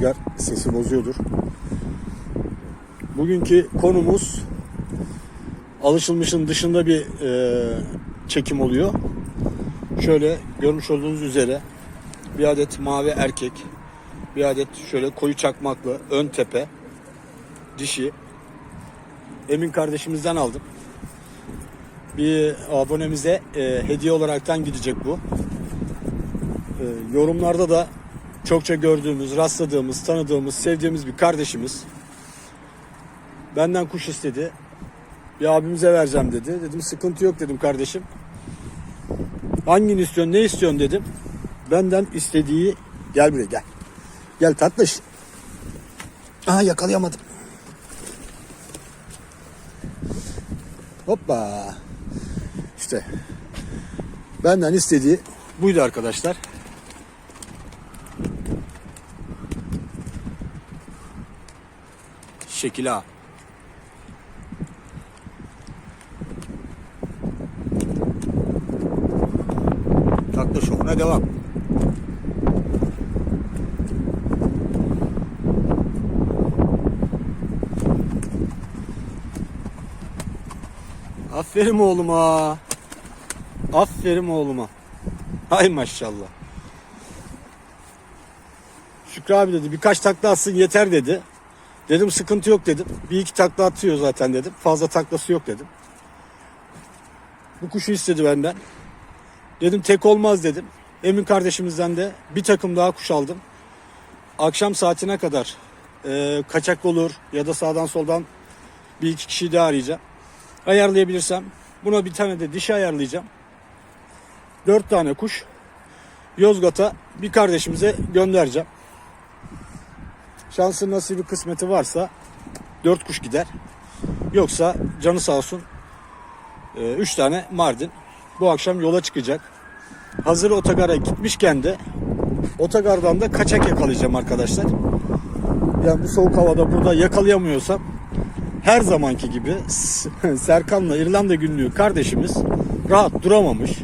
rüzgar sesi bozuyordur. Bugünkü konumuz alışılmışın dışında bir e, çekim oluyor. Şöyle görmüş olduğunuz üzere bir adet mavi erkek, bir adet şöyle koyu çakmaklı ön tepe dişi Emin kardeşimizden aldım. Bir abonemize e, hediye olaraktan gidecek bu. E, yorumlarda da çokça gördüğümüz, rastladığımız, tanıdığımız, sevdiğimiz bir kardeşimiz. Benden kuş istedi. Bir abimize vereceğim dedi. Dedim sıkıntı yok dedim kardeşim. Hangini istiyorsun, ne istiyorsun dedim. Benden istediği gel buraya gel. Gel tatlış. Aha yakalayamadım. Hoppa. İşte benden istediği buydu arkadaşlar. Şekil A. Takla şovuna devam. Aferin oğluma. Aferin oğluma. Hay maşallah. Şükrü abi dedi birkaç takla atsın yeter dedi. Dedim sıkıntı yok dedim. Bir iki takla atıyor zaten dedim. Fazla taklası yok dedim. Bu kuşu istedi benden. Dedim tek olmaz dedim. Emin kardeşimizden de bir takım daha kuş aldım. Akşam saatine kadar e, kaçak olur ya da sağdan soldan bir iki kişiyi daha arayacağım. Ayarlayabilirsem buna bir tane de dişi ayarlayacağım. Dört tane kuş Yozgat'a bir kardeşimize göndereceğim. Şansı nasibi kısmeti varsa dört kuş gider. Yoksa canı sağ olsun e, üç tane Mardin bu akşam yola çıkacak. Hazır otogara gitmişken de otogardan da kaçak yakalayacağım arkadaşlar. Yani bu soğuk havada burada yakalayamıyorsam her zamanki gibi Serkan'la İrlanda günlüğü kardeşimiz rahat duramamış.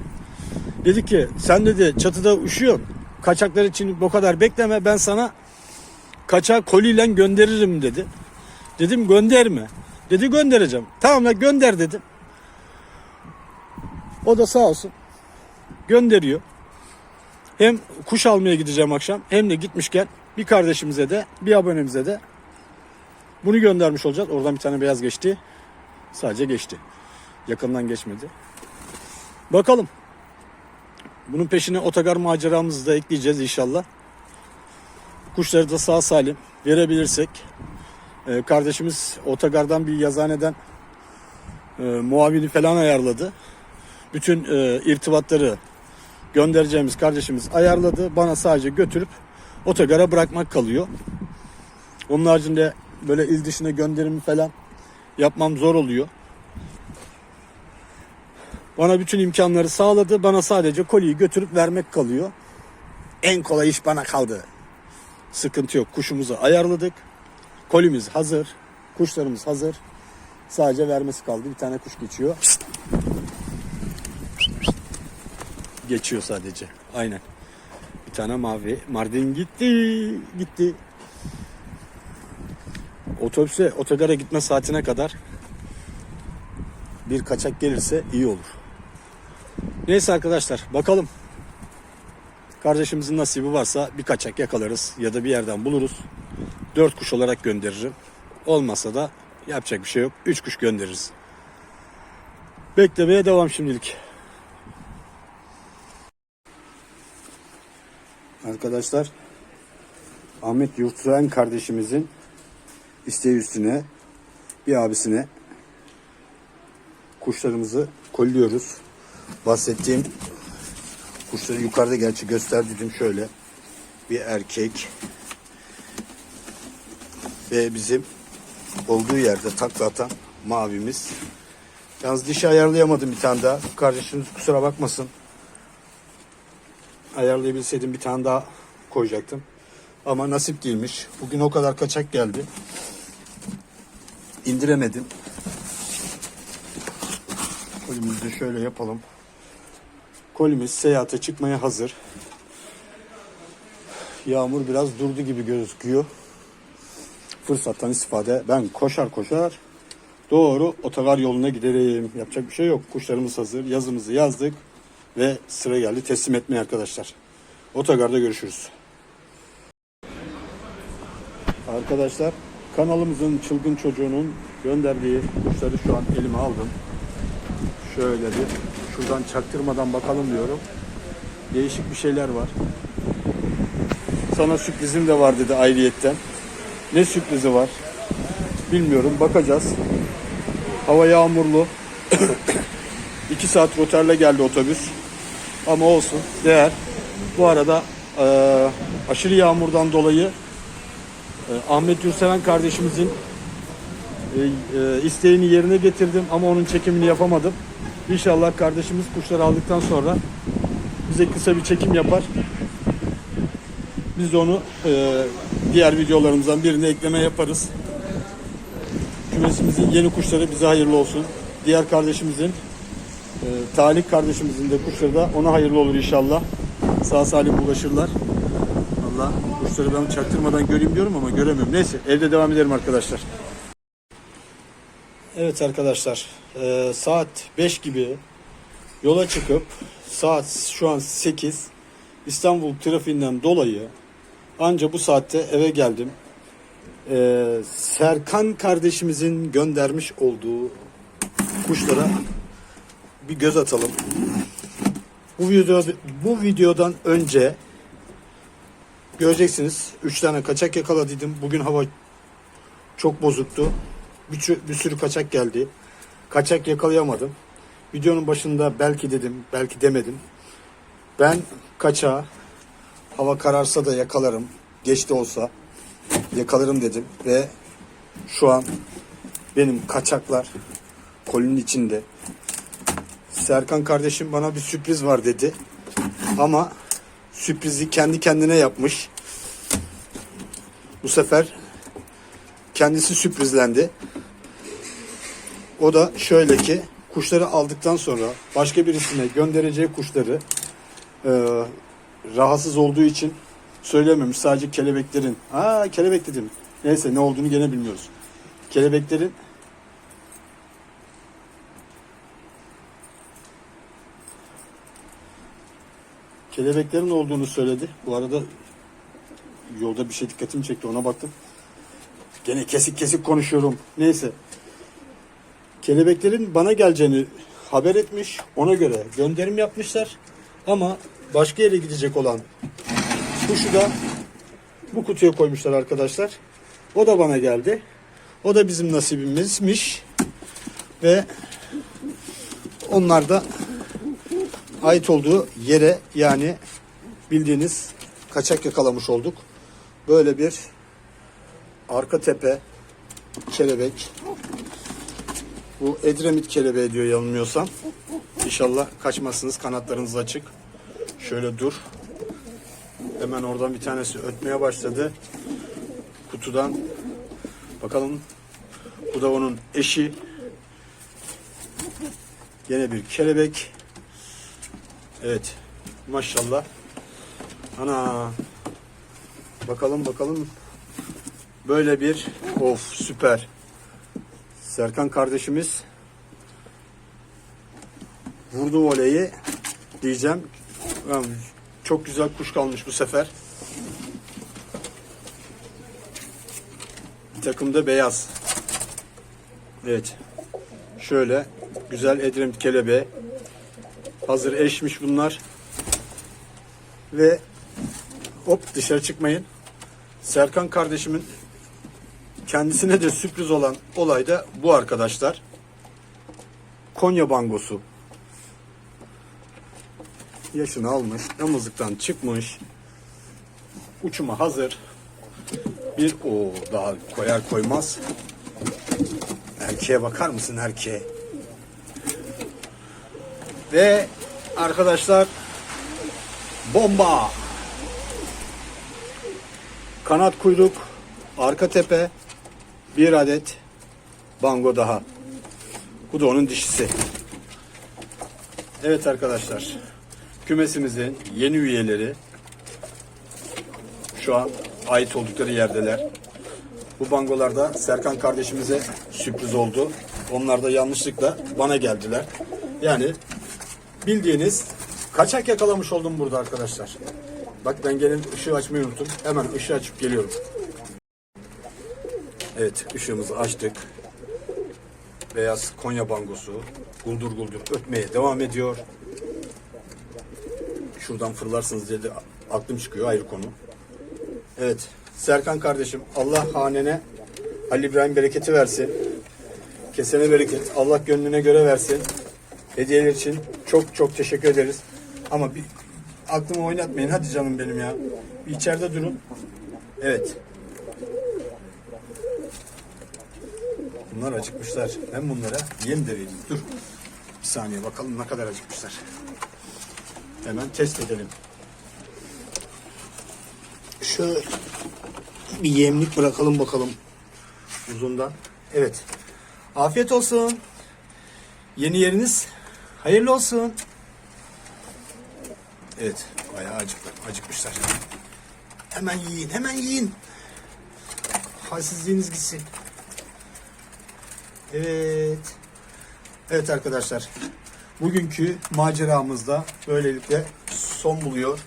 Dedi ki sen dedi çatıda üşüyorsun. Kaçaklar için bu kadar bekleme ben sana kaçak koliyle gönderirim dedi. Dedim gönderme. Dedi göndereceğim. Tamam la gönder dedim. O da sağ olsun gönderiyor. Hem kuş almaya gideceğim akşam hem de gitmişken bir kardeşimize de bir abonemize de bunu göndermiş olacağız. Oradan bir tane beyaz geçti. Sadece geçti. Yakından geçmedi. Bakalım. Bunun peşine otogar maceramızı da ekleyeceğiz inşallah. Kuşları da sağ salim verebilirsek. Ee, kardeşimiz otogardan bir yazaneden e, muavini falan ayarladı. Bütün e, irtibatları göndereceğimiz kardeşimiz ayarladı. Bana sadece götürüp otogara bırakmak kalıyor. Onun haricinde böyle il dışına gönderimi falan yapmam zor oluyor. Bana bütün imkanları sağladı. Bana sadece koliyi götürüp vermek kalıyor. En kolay iş bana kaldı. Sıkıntı yok. Kuşumuzu ayarladık. Kolimiz hazır. Kuşlarımız hazır. Sadece vermesi kaldı. Bir tane kuş geçiyor. Geçiyor sadece. Aynen. Bir tane mavi. Mardin gitti. Gitti. Otobüse, otogara gitme saatine kadar bir kaçak gelirse iyi olur. Neyse arkadaşlar bakalım. Kardeşimizin nasibi varsa bir kaçak yakalarız ya da bir yerden buluruz. Dört kuş olarak gönderirim. Olmasa da yapacak bir şey yok. Üç kuş göndeririz. Beklemeye devam şimdilik. Arkadaşlar Ahmet Yurtsuren kardeşimizin isteği üstüne bir abisine kuşlarımızı kolluyoruz. Bahsettiğim kuşları yukarıda gerçi gösterdim şöyle. Bir erkek ve bizim olduğu yerde takla atan mavimiz. Yalnız dişi ayarlayamadım bir tane daha. Kardeşimiz kusura bakmasın. Ayarlayabilseydim bir tane daha koyacaktım. Ama nasip değilmiş. Bugün o kadar kaçak geldi. İndiremedim. Kolimizi de şöyle yapalım. Kolimiz seyahate çıkmaya hazır. yağmur biraz durdu gibi gözüküyor. Fırsattan istifade ben koşar koşar doğru otogar yoluna giderim. Yapacak bir şey yok. Kuşlarımız hazır. Yazımızı yazdık ve sıra geldi teslim etmeye arkadaşlar. Otogarda görüşürüz. Arkadaşlar kanalımızın çılgın çocuğunun gönderdiği kuşları şu an elime aldım. Şöyle bir şuradan çaktırmadan bakalım diyorum. Değişik bir şeyler var. Sana sürprizim de var dedi ayrıyetten. Ne sürprizi var? Bilmiyorum. Bakacağız. Hava yağmurlu. 2 saat rotarla geldi otobüs. Ama olsun. Değer. Bu arada eee, aşırı yağmurdan dolayı e, Ahmet Yurseven kardeşimizin e, e, isteğini yerine getirdim ama onun çekimini yapamadım. İnşallah kardeşimiz kuşları aldıktan sonra bize kısa bir çekim yapar. Biz de onu e, diğer videolarımızdan birine ekleme yaparız. Kümesimizin yeni kuşları bize hayırlı olsun. Diğer kardeşimizin, e, Talih kardeşimizin de kuşları da ona hayırlı olur inşallah. Sağ salim ulaşırlar. Allah kuşları ben çaktırmadan göreyim diyorum ama göremiyorum. Neyse evde devam edelim arkadaşlar. Evet arkadaşlar e, saat 5 gibi yola çıkıp saat şu an 8 İstanbul trafiğinden dolayı anca bu saatte eve geldim. E, Serkan kardeşimizin göndermiş olduğu kuşlara bir göz atalım. Bu video bu videodan önce göreceksiniz 3 tane kaçak yakaladıydım. Bugün hava çok bozuktu. Bir, bir sürü kaçak geldi. Kaçak yakalayamadım. Videonun başında belki dedim, belki demedim. Ben kaçağı hava kararsa da yakalarım. Geç de olsa yakalarım dedim ve şu an benim kaçaklar kolinin içinde. Serkan kardeşim bana bir sürpriz var dedi. Ama sürprizi kendi kendine yapmış. Bu sefer kendisi sürprizlendi. O da şöyle ki kuşları aldıktan sonra başka birisine göndereceği kuşları e, rahatsız olduğu için söylememiş. Sadece kelebeklerin, aa kelebek dedim. Neyse ne olduğunu gene bilmiyoruz. Kelebeklerin kelebeklerin olduğunu söyledi. Bu arada yolda bir şey dikkatimi çekti ona baktım. Gene kesik kesik konuşuyorum. Neyse. Kelebeklerin bana geleceğini haber etmiş. Ona göre gönderim yapmışlar. Ama başka yere gidecek olan kuşu da bu kutuya koymuşlar arkadaşlar. O da bana geldi. O da bizim nasibimizmiş. Ve onlar da ait olduğu yere yani bildiğiniz kaçak yakalamış olduk. Böyle bir arka tepe kelebek. Bu Edremit kelebeği diyor yanılmıyorsam. İnşallah kaçmazsınız kanatlarınız açık. Şöyle dur. Hemen oradan bir tanesi ötmeye başladı. Kutudan. Bakalım. Bu da onun eşi. Yine bir kelebek. Evet. Maşallah. Ana. Bakalım bakalım. Böyle bir of süper. Serkan kardeşimiz vurdu voleyi diyeceğim. Çok güzel kuş kalmış bu sefer. Takımda beyaz. Evet. Şöyle güzel Edremit kelebeği. Hazır eşmiş bunlar. Ve hop dışarı çıkmayın. Serkan kardeşimin kendisine de sürpriz olan olay da bu arkadaşlar. Konya bangosu. Yaşını almış, damızlıktan çıkmış. Uçuma hazır. Bir o daha koyar koymaz. Erkeğe bakar mısın erkeğe? Ve arkadaşlar bomba. Kanat kuyruk, arka tepe, bir adet bango daha. Bu da onun dişisi. Evet arkadaşlar, kümesimizin yeni üyeleri Şu an ait oldukları yerdeler. Bu bangolarda Serkan kardeşimize sürpriz oldu. Onlar da yanlışlıkla bana geldiler. Yani bildiğiniz kaçak yakalamış oldum burada arkadaşlar. Bak ben gene ışığı açmayı unuttum. Hemen ışığı açıp geliyorum. Evet ışığımızı açtık. Beyaz Konya bangosu guldur guldur ötmeye devam ediyor. Şuradan fırlarsınız diye de aklım çıkıyor ayrı konu. Evet Serkan kardeşim Allah hanene Ali İbrahim bereketi versin. Kesene bereket. Allah gönlüne göre versin. Hediyeler için çok çok teşekkür ederiz. Ama bir aklımı oynatmayın. Hadi canım benim ya. Bir içeride durun. Evet. Bunlar acıkmışlar. Ben bunlara yem de vereyim. Dur. Bir saniye bakalım ne kadar acıkmışlar. Hemen test edelim. Şöyle bir yemlik bırakalım bakalım uzundan. Evet. Afiyet olsun. Yeni yeriniz hayırlı olsun. Evet. Bayağı acıklar, acıkmışlar. Hemen yiyin, hemen yiyin. Halsizliğiniz gitsin. Evet. Evet arkadaşlar. Bugünkü maceramızda böylelikle son buluyor.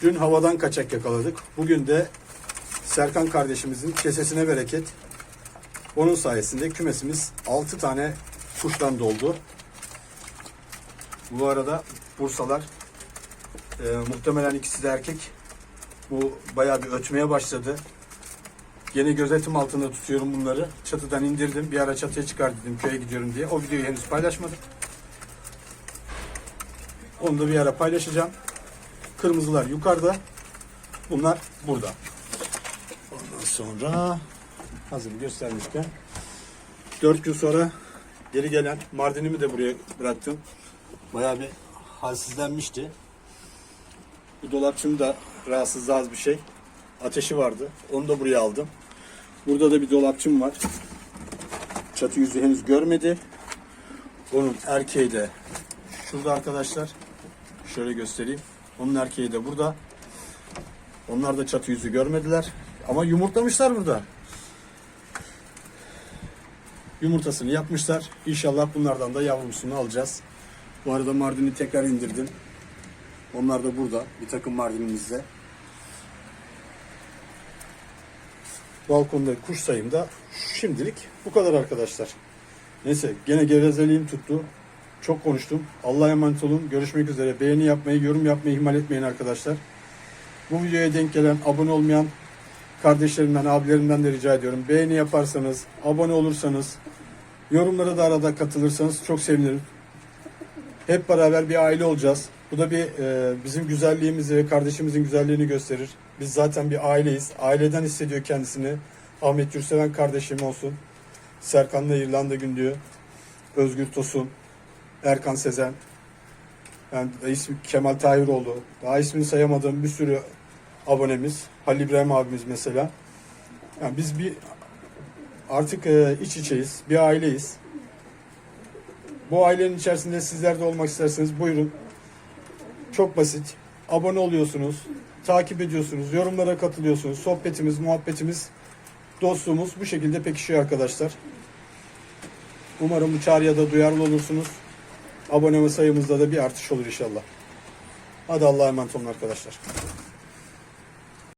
Dün havadan kaçak yakaladık. Bugün de Serkan kardeşimizin kesesine bereket. Onun sayesinde kümesimiz 6 tane kuştan doldu. Bu arada Bursalar e, muhtemelen ikisi de erkek. Bu bayağı bir ötmeye başladı. Yine gözetim altında tutuyorum bunları. Çatıdan indirdim. Bir ara çatıya çıkar dedim köye gidiyorum diye. O videoyu henüz paylaşmadım. Onu da bir ara paylaşacağım. Kırmızılar yukarıda. Bunlar burada. Ondan sonra hazır göstermişken 4 gün sonra geri gelen Mardin'imi de buraya bıraktım. Bayağı bir halsizlenmişti. Bu dolapçım da rahatsız az bir şey. Ateşi vardı. Onu da buraya aldım. Burada da bir dolapçım var. Çatı yüzü henüz görmedi. Onun erkeği de şurada arkadaşlar. Şöyle göstereyim. Onun erkeği de burada. Onlar da çatı yüzü görmediler. Ama yumurtlamışlar burada. Yumurtasını yapmışlar. İnşallah bunlardan da yavrusunu alacağız. Bu arada Mardin'i tekrar indirdim. Onlar da burada. Bir takım Mardin'imizde. Balkonda kuş sayım da şimdilik bu kadar arkadaşlar. Neyse gene gevezeliğim tuttu. Çok konuştum. Allah'a emanet olun. Görüşmek üzere. Beğeni yapmayı, yorum yapmayı ihmal etmeyin arkadaşlar. Bu videoya denk gelen, abone olmayan kardeşlerimden, abilerimden de rica ediyorum. Beğeni yaparsanız, abone olursanız, yorumlara da arada katılırsanız çok sevinirim. Hep beraber bir aile olacağız. Bu da bir e, bizim güzelliğimizi ve kardeşimizin güzelliğini gösterir. Biz zaten bir aileyiz. Aileden hissediyor kendisini. Ahmet Gürseven kardeşim olsun. Serkan'la İrlanda Gündüğü. Özgür Tosun. Erkan Sezen. Yani ismi Kemal Tahiroğlu. Daha ismini sayamadığım bir sürü abonemiz. Halil İbrahim abimiz mesela. Yani biz bir artık e, iç içeyiz. Bir aileyiz. Bu ailenin içerisinde sizler de olmak isterseniz buyurun. Çok basit. Abone oluyorsunuz, takip ediyorsunuz, yorumlara katılıyorsunuz. Sohbetimiz, muhabbetimiz, dostluğumuz bu şekilde pekişiyor arkadaşlar. Umarım bu çağrıya da duyarlı olursunuz. Abone sayımızda da bir artış olur inşallah. Hadi Allah'a emanet olun arkadaşlar.